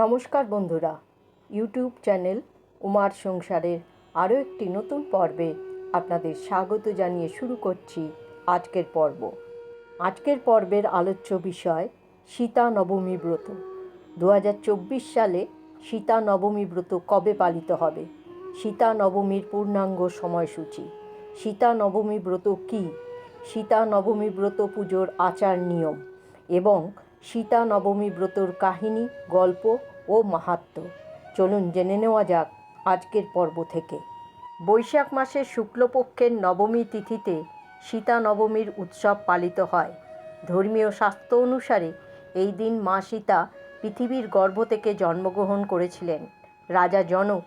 নমস্কার বন্ধুরা, YouTube channel উমার সংসারের আরও একটি নতুন পর্বে আপনাদের স্বাগত জানিয়ে শুরু করছি আজকের পর্ব। আজকের পর্বের আলোচ্য বিষয় সীতা নবমী ব্রত। দু হাজার চব্বিশ সালে সীতা নবমী ব্রত কবে পালিত হবে? সীতা নবমীর পূর্ণাঙ্গ সময়সূচি। সীতা নবমী ব্রত কী? সীতা নবমী ব্রত পুজোর আচার নিয়ম এবং সীতা নবমী ব্রতর কাহিনী, গল্প ও মাহাত্ম্য চলুন জেনে নেওয়া যাক আজকের পর্ব থেকে। বৈশাখ মাসের শুক্লপক্ষের নবমী তিথিতে সীতা নবমীর উৎসব পালিত হয়। ধর্মীয় শাস্ত্র অনুসারে এই দিন মা সীতা পৃথিবীর গর্ভ থেকে জন্মগ্রহণ করেছিলেন। রাজা জনক,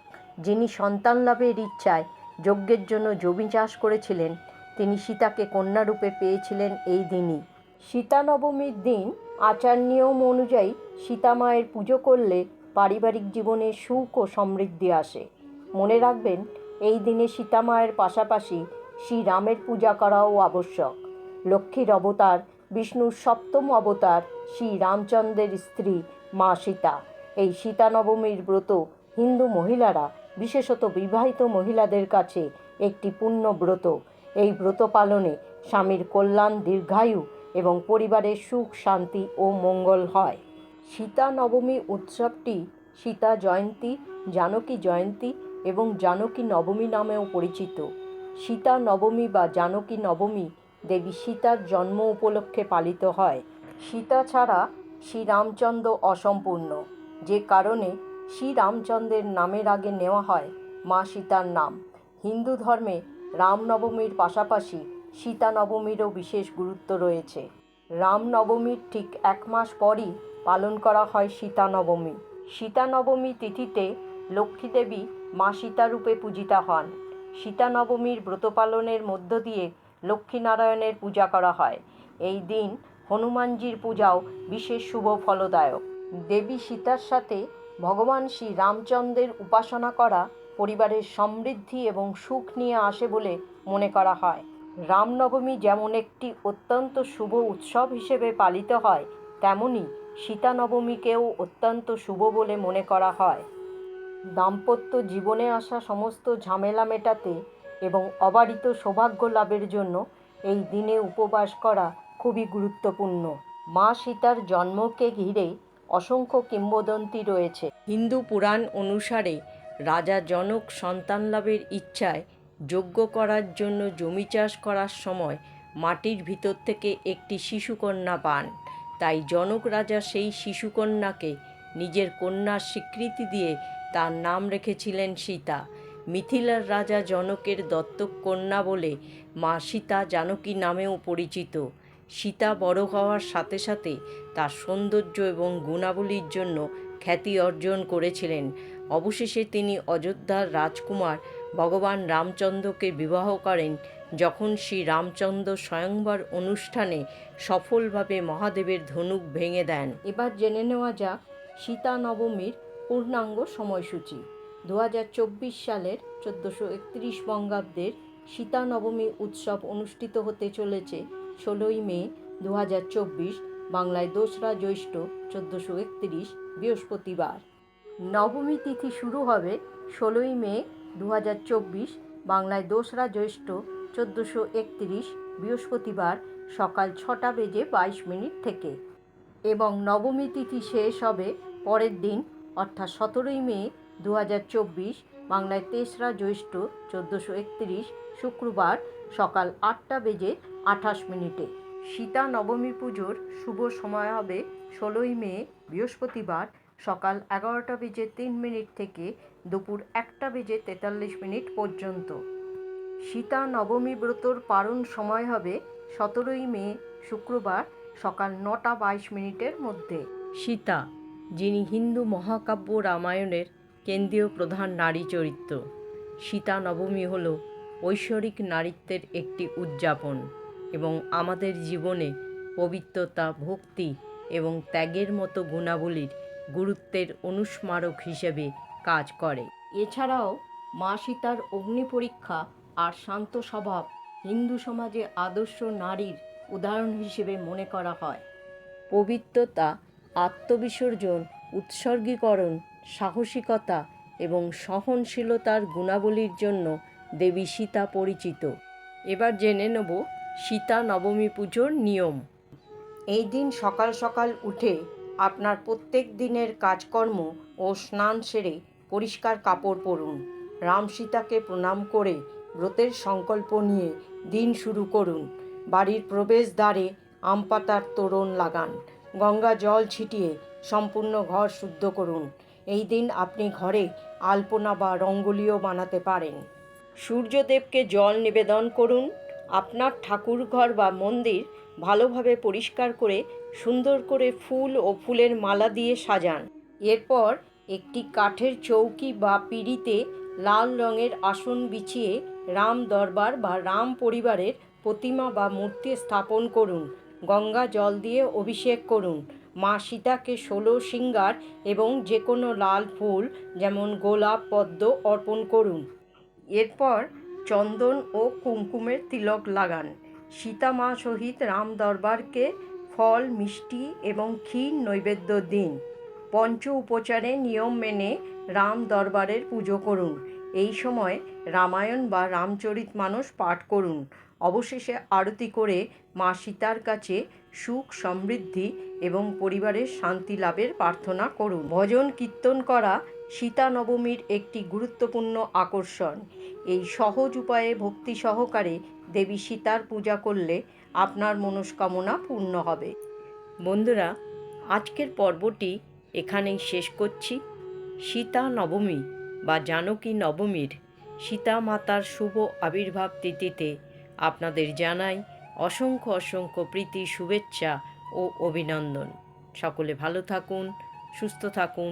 যিনি সন্তান লাভের ইচ্ছায় যজ্ঞের জন্য জমি চাষ করেছিলেন, তিনি সীতাকে কন্যারূপে পেয়েছিলেন এই দিনই। সীতা নবমীর দিন আচার নিয়ম অনুযায়ী সীতা মায়ের পুজো করলে পারিবারিক জীবনে সুখ ও সমৃদ্ধি আসে। মনে রাখবেন, এই দিনে সীতা মায়ের পাশাপাশি শ্রীরামের পূজা করাও আবশ্যক। লক্ষ্মীর অবতার, বিষ্ণুর সপ্তম অবতার শ্রী রামচন্দ্রের স্ত্রী মা সীতা। এই সীতা নবমীর ব্রত হিন্দু মহিলারা, বিশেষত বিবাহিত মহিলাদের কাছে একটি পুণ্য ব্রত। এই ব্রত পালনে স্বামীর কল্যাণ দীর্ঘায়ু এবং পরিবারের সুখ, শান্তি ও মঙ্গল হয়। সীতা নবমী উৎসবটি সীতা জয়ন্তী, জানকী জয়ন্তী এবং জানকী নবমী নামেও পরিচিত। সীতা নবমী বা জানকী নবমী দেবী সীতার জন্ম উপলক্ষে পালিত হয়। সীতা ছাড়া শ্রীরামচন্দ্র অসম্পূর্ণ, যে কারণে শ্রীরামচন্দ্রের নামের আগে নেওয়া হয় মা সীতার নাম। হিন্দু ধর্মে রামনবমীর পাশাপাশি সীতা নবমীরও বিশেষ গুরুত্ব রয়েছে। রামনবমীর ঠিক এক মাস পরই পালন করা হয় সীতা নবমী সীতা নবমী তিথিতে লক্ষ্মীদেবী মা সীতারূপে পূজিতা হন। সীতা নবমীর ব্রত পালনের মধ্য দিয়ে লক্ষ্মীনারায়ণের পূজা করা হয়। এই দিন হনুমানজির পূজাও বিশেষ শুভ ফলদায়ক। দেবী সীতার সাথে ভগবান শ্রী রামচন্দ্রের উপাসনা করা পরিবারের সমৃদ্ধি এবং সুখ নিয়ে আসে বলে মনে করা হয়। রামনবমী যেমন একটি অত্যন্ত শুভ উৎসব হিসেবে পালিত হয়, তেমনি সীতা নবমীকেও অত্যন্ত শুভ বলে মনে করা হয়। দাম্পত্য জীবনে আসা সমস্ত ঝামেলা মেটাতে এবং অবারিত সৌভাগ্য লাভের জন্য এই দিনে উপবাস করা খুবই গুরুত্বপূর্ণ। মা সীতার জন্মকে ঘিরে অসংখ্য কিংবদন্তি রয়েছে। হিন্দু পুরাণ অনুসারে রাজা জনক সন্তান লাভের ইচ্ছায় যজ্ঞ করার জন্য জমি চাষ করার সময় মাটির ভিতর থেকে একটি শিশুকন্যা পান। তাই জনক রাজা সেই শিশুকন্যাকে নিজের কন্যার স্বীকৃতি দিয়ে তার নাম রেখেছিলেন সীতা। মিথিলার রাজা জনকের দত্তক কন্যা বলে মা সীতা জানকী নামেও পরিচিত। সীতা বড় হওয়ার সাথে সাথে তার সৌন্দর্য এবং গুণাবলীর জন্য খ্যাতি অর্জন করেছিলেন। অবশেষে তিনি অযোধ্যার রাজকুমার ভগবান রামচন্দ্রকে বিবাহ করেন যখন শ্রী রামচন্দ্র স্বয়ংবর অনুষ্ঠানে সফলভাবে মহাদেবের ধনুক ভেঙে দেন। এবার জেনে নেওয়া যাক সীতা নবমীর পূর্ণাঙ্গ সময়সূচি। দু হাজার চব্বিশ সালের চোদ্দোশো একত্রিশ বঙ্গাব্দের সীতা নবমী উৎসব অনুষ্ঠিত হতে চলেছে ষোলোই মে দু হাজার চব্বিশ, বাংলায় দোসরা জ্যৈষ্ঠ চোদ্দোশো একত্রিশ বৃহস্পতিবার। নবমী তিথি শুরু হবে ষোলোই মে দু হাজার চব্বিশ বাংলায় দোসরা জ্যৈষ্ঠ চোদ্দোশো একত্রিশ বৃহস্পতিবার সকাল ছটা বেজে বাইশ মিনিট থেকে এবং নবমী তিথি শেষ হবে পরের দিন, অর্থাৎ সতেরোই মে দু হাজার চব্বিশ বাংলায় তেসরা জ্যৈষ্ঠ চোদ্দোশো একত্রিশ শুক্রবার সকাল আটটা বেজে আঠাশ মিনিটে। সীতা নবমী পুজোর শুভ সময় হবে ষোলোই মে বৃহস্পতিবার সকাল এগারোটা বেজে তিন মিনিট থেকে দুপুর একটা বেজে তেতাল্লিশ মিনিট পর্যন্ত। সীতা নবমী ব্রতর পারণ সময় হবে সতেরোই মে, শুক্রবার, সকাল নটা বাইশ মিনিটের মধ্যে। সীতা, যিনি হিন্দু মহাকাব্য রামায়ণের কেন্দ্রীয় প্রধান নারী চরিত্র, সীতা নবমী হল ঐশ্বরিক নারীত্বের একটি উদযাপন এবং আমাদের জীবনে পবিত্রতা, ভক্তি এবং ত্যাগের মতো গুণাবলীর গুরুত্বের অনুস্মারক হিসেবে কাজ করে। এছাড়াও, মা সীতার অগ্নি পরীক্ষা আর শান্ত স্বভাব হিন্দু সমাজে আদর্শ নারীর উদাহরণ হিসেবে মনে করা হয়। পবিত্রতা, আত্মবিসর্জন, উৎসর্গীকরণ, সাহসিকতা এবং সহনশীলতার গুণাবলীর জন্য দেবী সীতা পরিচিত। এবার জেনে নেব সীতা নবমী পুজোর নিয়ম। এই দিন সকাল সকাল উঠে আপনার প্রত্যেক দিনের কাজকর্ম ও স্নান সেরে পরিষ্কার কাপড় পরুন। রাম সীতাকে প্রণাম করে ব্রতের সংকল্প নিয়ে দিন শুরু করুন। বাড়ির প্রবেশদ্বারে আম পাতার তোরণ লাগান। গঙ্গা জল ছিটিয়ে সম্পূর্ণ ঘর শুদ্ধ করুন। এই দিন আপনি ঘরে আলপনা বা রঙ্গোলিও বানাতে পারেন। সূর্যদেবকে জল নিবেদন করুন। আপনার ঠাকুরঘর বা মন্দির ভালোভাবে পরিষ্কার করে সুন্দর করে ফুল ও ফুলের মালা দিয়ে সাজান। এরপর একটি কাঠের চৌকি বা পিঁড়িতে লাল রঙের আসন বিছিয়ে রাম দরবার বা রাম পরিবারের প্রতিমা বা মূর্তি স্থাপন করুন। গঙ্গা জল দিয়ে অভিষেক করুন। মা সীতাকে ষোলো সিঙ্গার এবং যে কোনো লাল ফুল যেমন গোলাপ, পদ্ম অর্পণ করুন। এরপর চন্দন ও কুমকুমের তিলক লাগান। সীতা মা সহিত রাম দরবারকে ফল, মিষ্টি এবং ক্ষীর নৈবেদ্য দিন। পঞ্চ উপচারে নিয়ম মেনে রাম দরবারের পুজো করুন। এই সময় রামায়ণ বা রামচরিত মানস পাঠ করুন। অবশেষে আরতি করে মা সীতার কাছে সুখ, সমৃদ্ধি এবং পরিবারের শান্তি লাভের প্রার্থনা করুন। ভজন কীর্তন করা সীতা নবমীর একটি গুরুত্বপূর্ণ আকর্ষণ। এই সহজ উপায়ে ভক্তি সহকারে দেবী সীতার পূজা করলে আপনার মনস্কামনা পূর্ণ হবে। বন্ধুরা, আজকের পর্বটি এখানেই শেষ করছি। সীতা নবমী বা জানকী নবমীর সীতা মাতার শুভ আবির্ভাব তিথিতে আপনাদের জানাই অসংখ্য অসংখ্য প্রীতি, শুভেচ্ছা ও অভিনন্দন। সকলে ভালো থাকুন, সুস্থ থাকুন